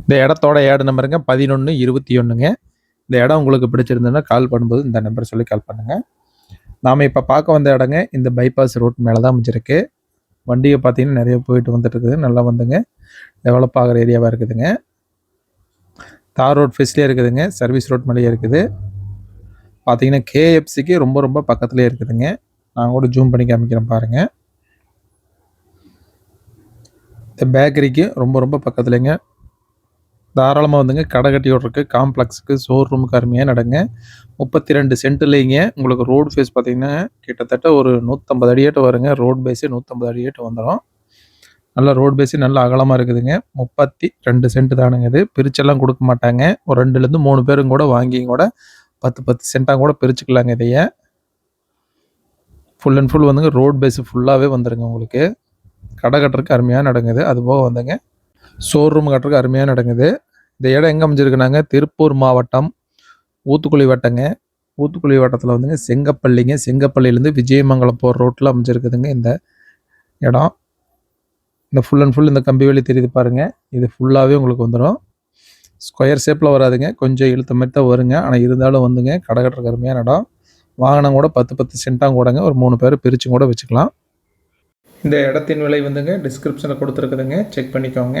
இந்த இடத்தோட ஏடு நம்பருங்க பதினொன்று இருபத்தி ஒன்றுங்க இந்த இடம் உங்களுக்கு பிடிச்சிருந்ததுன்னா கால் பண்ணும்போது இந்த நம்பர் சொல்லி கால் பண்ணுங்கள் நாம் இப்போ பார்க்க வந்த இடங்க இந்த பைபாஸ் ரோட் மேலே தான் அமைஞ்சிருக்கு. வண்டியை பார்த்தீங்கன்னா நிறைய போயிட்டு வந்துட்டுருக்குது நல்லா வந்துங்க. டெவலப் ஆகிற ஏரியாவாக இருக்குதுங்க. தார் ரோட் ஃபெஸ்ட்லேயே இருக்குதுங்க சர்வீஸ் ரோட் மேலேயே இருக்குது. பார்த்தீங்கன்னா கேஎஃப்சிக்கு ரொம்ப ரொம்ப பக்கத்துலேயே இருக்குதுங்க. நான் கூட ஜூம் பண்ணி காமிக்கிறேன் பாருங்கள் இந்த பேக்கரிக்கு ரொம்ப ரொம்ப பக்கத்துலேங்க. தாராளமாக வந்துங்க. கடை கட்டி விட்றக்கு காம்ப்ளெக்ஸுக்கு ஷோரூமுக்கு அருமையாக நடங்க. முப்பத்தி ரெண்டு சென்ட்டுலேங்க உங்களுக்கு ரோடு ஃபேஸ் பார்த்தீங்கன்னா கிட்டத்தட்ட ஒரு நூற்றம்பது அடியாட்டு வருங்க. ரோட் பேஸே நூற்றம்பது அடியாட்டு வந்துடும் நல்ல ரோடு பேஸே நல்ல அகலமாக இருக்குதுங்க. முப்பத்தி ரெண்டு சென்ட் தானுங்க இது. பிரிச்செல்லாம் கொடுக்க மாட்டாங்க. ஒரு ரெண்டுலேருந்து மூணு பேரும் கூட வாங்கியும் கூட பத்து பத்து சென்ட்டாக கூட பிரிச்சுக்கலாங்க இதையே. ஃபுல் அண்ட் ஃபுல் வந்துங்க. ரோட் பேஸ் ஃபுல்லாகவே வந்துடுங்க உங்களுக்கு. கடை கட்டுறதுக்கு அருமையாக நடங்குது அதுபோக வந்துங்க. ஷோரூம் கட்டுறதுக்கு அருமையாக நடங்குது இந்த இடம் எங்கே அமைஞ்சிருக்குனாங்க? திருப்பூர் மாவட்டம் ஊத்துக்குழி வட்டங்க. ஊத்துக்குழி வட்டத்தில் வந்துங்க செங்கப்பள்ளிங்க. செங்கப்பள்ளியிலேருந்து விஜயமங்கலம் போகிற ரோட்டில் அமைஞ்சிருக்குதுங்க இந்த இடம். இந்த ஃபுல் அண்ட் ஃபுல் இந்த கம்பி வேலி தெரியுது பாருங்கள் இது ஃபுல்லாகவே உங்களுக்கு வந்துடும் ஸ்கொயர் ஷேப்பில் வராதுங்க. கொஞ்சம் இழுத்த மாதிரி தான் வருங்க. ஆனால் இருந்தாலும் வந்துங்க கடை கட்டுறதுக்கு இடம். வாங்கினா கூட பத்து பத்து சென்ட்டாக கூடங்க. ஒரு மூணு பேர் பிரித்து கூட வச்சுக்கலாம். இந்த இடத்தின் விலை வந்துங்க டிஸ்கிரிப்ஷனில் கொடுத்துருக்குதுங்க. செக் பண்ணிக்கோங்க.